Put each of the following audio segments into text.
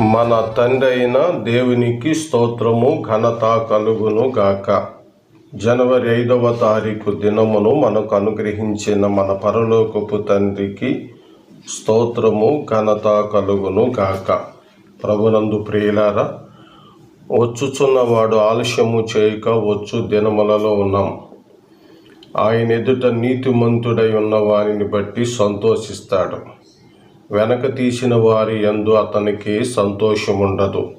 మన తండ్రి అయిన దేవునికి స్తోత్రము ఘనత కలుగును గాక. జనవరి ఐదవ తారీఖు దినమును మనకు అనుగ్రహించిన మన పరలోకపు తండ్రికి స్తోత్రము ఘనత కలుగును గాక. ప్రభునందు ప్రియులారా వచ్చుచున్నవాడు ఆలస్యము చేయక వచ్చు దినములలో ఉన్నాం. ఆయన ఎదుట నీతిమంతుడై ఉన్న వారిని బట్టి సంతోషిస్తాడు. వెనక తీసిన వారి యందు అతనికి సంతోషం ఉండదు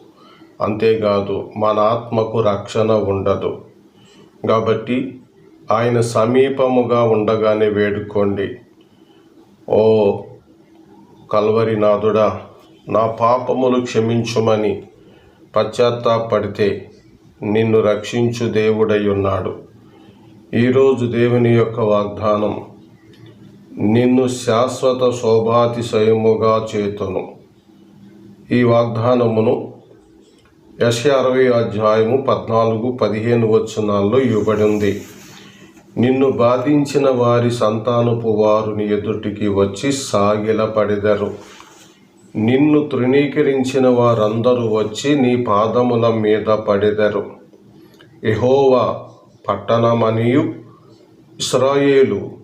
అంతేకాదు మన ఆత్మకు రక్షణ ఉండదు. కాబట్టి ఆయన సమీపముగా ఉండగానే వేడుకోండి. ఓ కల్వరినాథుడా నా పాపములు క్షమించుమని పశ్చాత్తాపడితే నిన్ను రక్షించు దేవుడై ఉన్నాడు. ఈరోజు దేవుని యొక్క వాగ్దానం నిన్ను శాశ్వత శోభాతిశయముగా చేతును. ఈ వాగ్దానమును యశ అరవై అధ్యాయము పద్నాలుగు పదిహేను వచనాల్లో ఇవ్వబడింది. నిన్ను బాధించిన వారి సంతానపు వారుని ఎదుటికి వచ్చి సాగిలపడెదరు. నిన్ను తృణీకరించిన వారందరూ వచ్చి నీ పాదముల మీద పడెదరు. ఎహోవా పట్టణమనియు ఇస్రాయేలు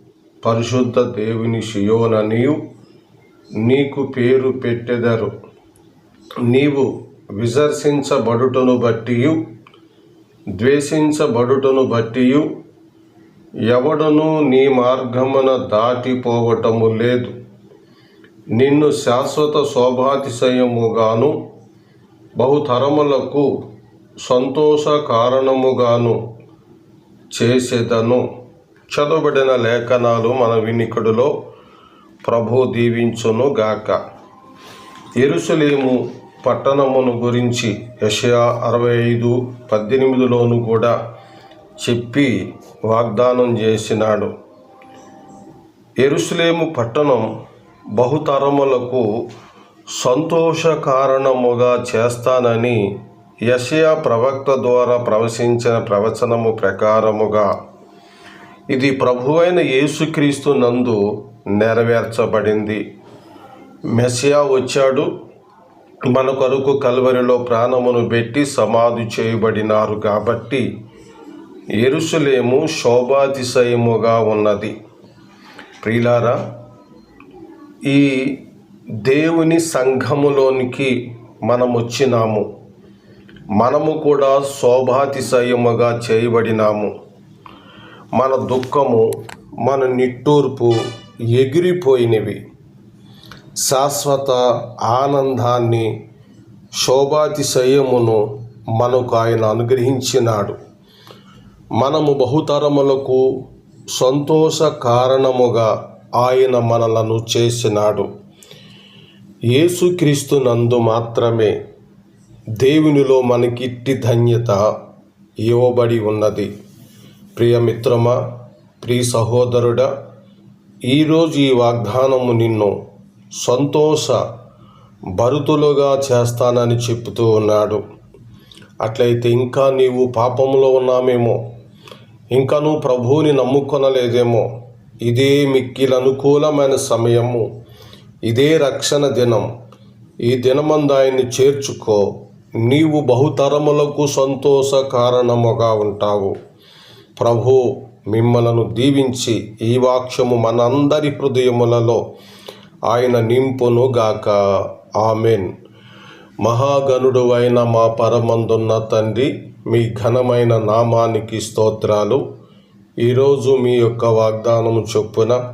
పరిశుద్ధ దేవుని షియోననియు నీకు పేరు పెట్టెదరు. నీవు విసర్శించబడుటను బట్టియు ద్వేషించబడుటను బట్టియు ఎవడను నీ మార్గమున దాటిపోవటము లేదు. నిన్ను శాశ్వత శోభాతిశయముగాను బహుతరములకు సంతోష కారణముగాను చేసేదను. చదవబడిన లేఖనాలు మన వినికుడిలో ప్రభు దీవించును గాక. ఎరుసలేము పట్టణమును గురించి యషయా అరవై ఐదు పద్దెనిమిదిలోను కూడా చెప్పి వాగ్దానం చేసినాడు. ఎరుసలేము పట్టణం బహుతరములకు సంతోష కారణముగా చేస్తానని యషయా ప్రవక్త ద్వారా ప్రవశించిన ప్రవచనము ప్రకారముగా ఇది ప్రభువైన యేసుక్రీస్తు నందు నెరవేర్చబడింది. మెస్సియా వచ్చాడు. మన కొరకు కల్వరిలో ప్రాణమును పెట్టి సమాధి చేయబడినారు కాబట్టి ఎరుసలేము శోభాతిశయముగా ఉన్నది. ప్రియులారా ఈ దేవుని సంఘములోనికి మనం వచ్చినాము. మనము కూడా శోభాతిశయముగా చేయబడినాము. మన దుఃఖము మన నిట్టూర్పు ఎగిరిపోయినవి. శాశ్వత ఆనందాన్ని శోభాతిశయమును మనకు ఆయన అనుగ్రహించినాడు. మనము బహుతరములకు సంతోష కారణముగా ఆయన మనలను చేసినాడు. యేసుక్రీస్తు నందు మాత్రమే దేవునిలో మనకిట్టి ధన్యత ఇవ్వబడి ఉన్నది. ప్రియమిత్రమా ప్రియ సహోదరుడా ఈరోజు ఈ వాగ్దానము నిన్ను సంతోష భరుతులుగా చేస్తానని చెప్తూ ఉన్నాడు. అట్లయితే ఇంకా నీవు పాపంలో ఉన్నామేమో ఇంకా నువ్వు ప్రభువుని నమ్ముకొనలేదేమో ఇదే మిక్కిల అనుకూలమైన సమయము ఇదే రక్షణ దినం. ఈ దినమందు ఆయన్ని చేర్చుకో నీవు బహుతరములకు సంతోష కారణముగా ఉంటావు. ప్రభు మిమ్మలను దీవించి ఈ వాక్యము మనందరి హృదయములలో ఆయన నింపును గాక. ఆమెన్. మహాగణుడు అయిన మా పరమందున్న తండ్రి మీ ఘనమైన నామానికి స్తోత్రాలు. ఈరోజు మీ యొక్క వాగ్దానము చొప్పున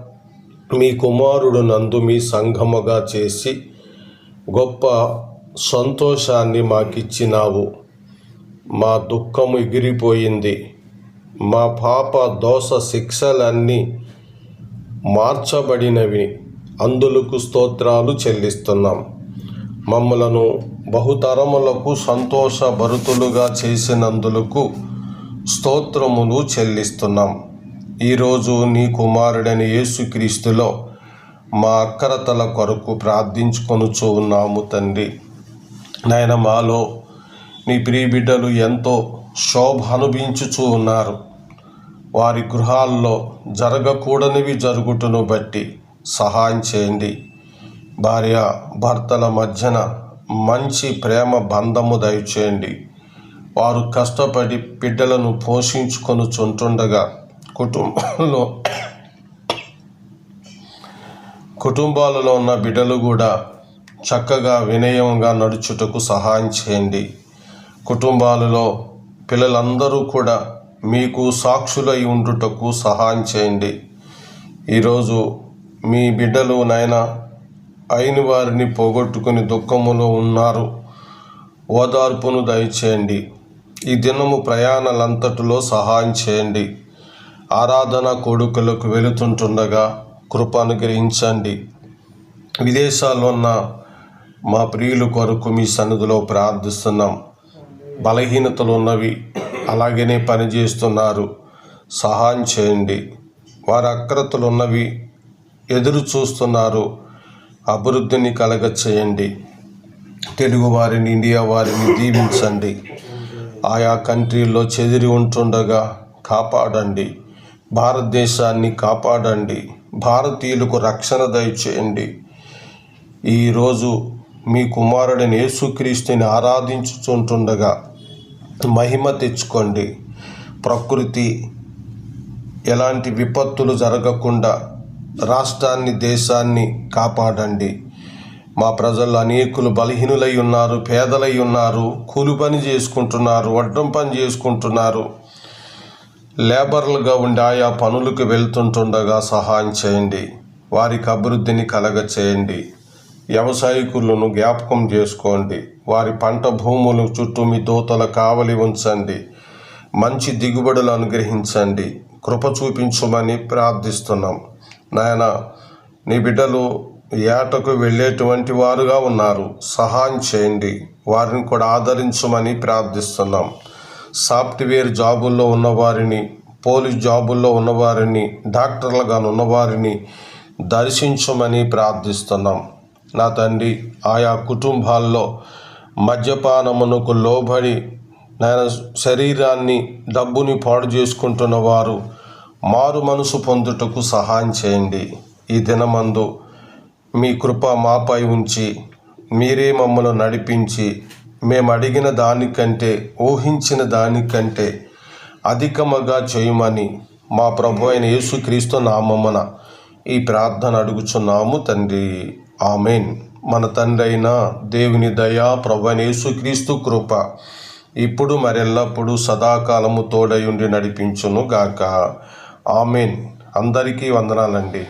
మీ కుమారుడు నందు మీ సంఘముగా చేసి గొప్ప సంతోషాన్ని మాకిచ్చినావు. మా దుఃఖము ఎగిరిపోయింది. మా పాప దోష శిక్షలన్నీ మార్చబడినవి. అందులకు స్తోత్రాలు చెల్లిస్తున్నాం. మమ్మలను బహుతరములకు సంతోష భరుతులుగా చేసినందులకు స్తోత్రములు చెల్లిస్తున్నాం. ఈరోజు నీ కుమారుడని యేసుక్రీస్తులో మా అక్కరతల కొరకు ప్రార్థించుకొనుచూ ఉన్నాము తండ్రి. నాయన మాలో నీ ప్రియబిడ్డలు ఎంతో శోభ అనుభవించుచూ ఉన్నారు. వారి గృహాల్లో జరగకూడనివి జరుగుటను బట్టి సహాయం చేయండి. భార్య భర్తల మధ్యన మంచి ప్రేమ బంధము దయచేయండి. వారు కష్టపడి బిడ్డలను పోషించుకొని చుంటుండగా కుటుంబంలో కుటుంబాలలో ఉన్న బిడ్డలు కూడా చక్కగా వినయంగా నడుచుటకు సహాయం చేయండి. కుటుంబాలలో పిల్లలందరూ కూడా మీకు సాక్షులై ఉండుటకు సహాయం చేయండి. ఈరోజు మీ బిడ్డలు నాయన అయిన వారిని పోగొట్టుకుని దుఃఖములో ఉన్నారు. ఓదార్పును దయచేయండి. ఈ దినము ప్రయాణాలంతటిలో సహాయం చేయండి. ఆరాధన కొడుకులకు వెళుతుంటుండగా కృప అనుగ్రహించండి. విదేశాల్లో ఉన్న మా ప్రియుల కొరకు మీ సన్నిధిలో ప్రార్థిస్తున్నాం. బలహీనతలు ఉన్నవి అలాగనే పనిచేస్తున్నారు. సహాయం చేయండి. వారి అక్రతలు ఉన్నవి ఎదురు చూస్తున్నారు. అభివృద్ధిని కలగ చేయండి తెలుగు వారిని ఇండియా వారిని దీవించండి. ఆయా కంట్రీల్లో చెదిరి ఉంటుండగా కాపాడండి. భారతదేశాన్ని కాపాడండి. భారతీయులకు రక్షణ దయచేయండి. ఈరోజు మీ కుమారుడిని యేసుక్రీస్తుని ఆరాధించుచుంటుండగా మహిమ తెచ్చుకోండి. ప్రకృతి ఎలాంటి విపత్తులు జరగకుండా రాష్ట్రాన్ని దేశాన్ని కాపాడండి. మా ప్రజలు అనేకులు బలహీనులై ఉన్నారు పేదలై ఉన్నారు కూలి పని చేసుకుంటున్నారు వడ్డం పని చేసుకుంటున్నారు. లేబర్లుగా ఉండి ఆయా పనులకు వెళ్తుంటుండగా సహాయం చేయండి. వారికి అభివృద్ధిని కలగ చేయండి వ్యవసాయకులను జ్ఞాపకం చేసుకోండి. వారి పంట భూముల చుట్టూ మీ దూతల కావలి ఉంచండి. మంచి దిగుబడులు అనుగ్రహించండి. కృప చూపించమని ప్రార్థిస్తున్నాం. నాయన నీ బిడ్డలు ఏటకు వెళ్ళేటువంటి వారుగా ఉన్నారు. సహాయం చేయండి. వారిని కూడా ఆదరించమని ప్రార్థిస్తున్నాం. సాఫ్ట్వేర్ జాబుల్లో ఉన్నవారిని పోలీస్ జాబుల్లో ఉన్నవారిని డాక్టర్లుగా ఉన్నవారిని దర్శించమని ప్రార్థిస్తున్నాం. నా తండ్రి ఆయా కుటుంబాల్లో మద్యపానమునకు లోబడి నేను శరీరాన్ని డబ్బుని పాడు చేసుకుంటున్న వారు మారు మనసు పొందుటకు సహాయం చేయండి. ఈ దినమందు మీ కృప మాపై ఉంచి మీరే మమ్మల్ని నడిపించి మేము అడిగిన దానికంటే ఊహించిన దానికంటే అధికముగా చేయమని మా ప్రభు అయిన యేసుక్రీస్తు నామమ్మన ఈ ప్రార్థన అడుగుచున్నాము తండ్రి. ఆమెన్. మన తండ్రైన దేవుని దయా ప్రభు క్రీస్తు కృప ఇప్పుడు మరెల్లప్పుడు సదాకాలము తోడయుండి నడిపించును గాక. ఆమెన్. అందరికీ వందనాలండి.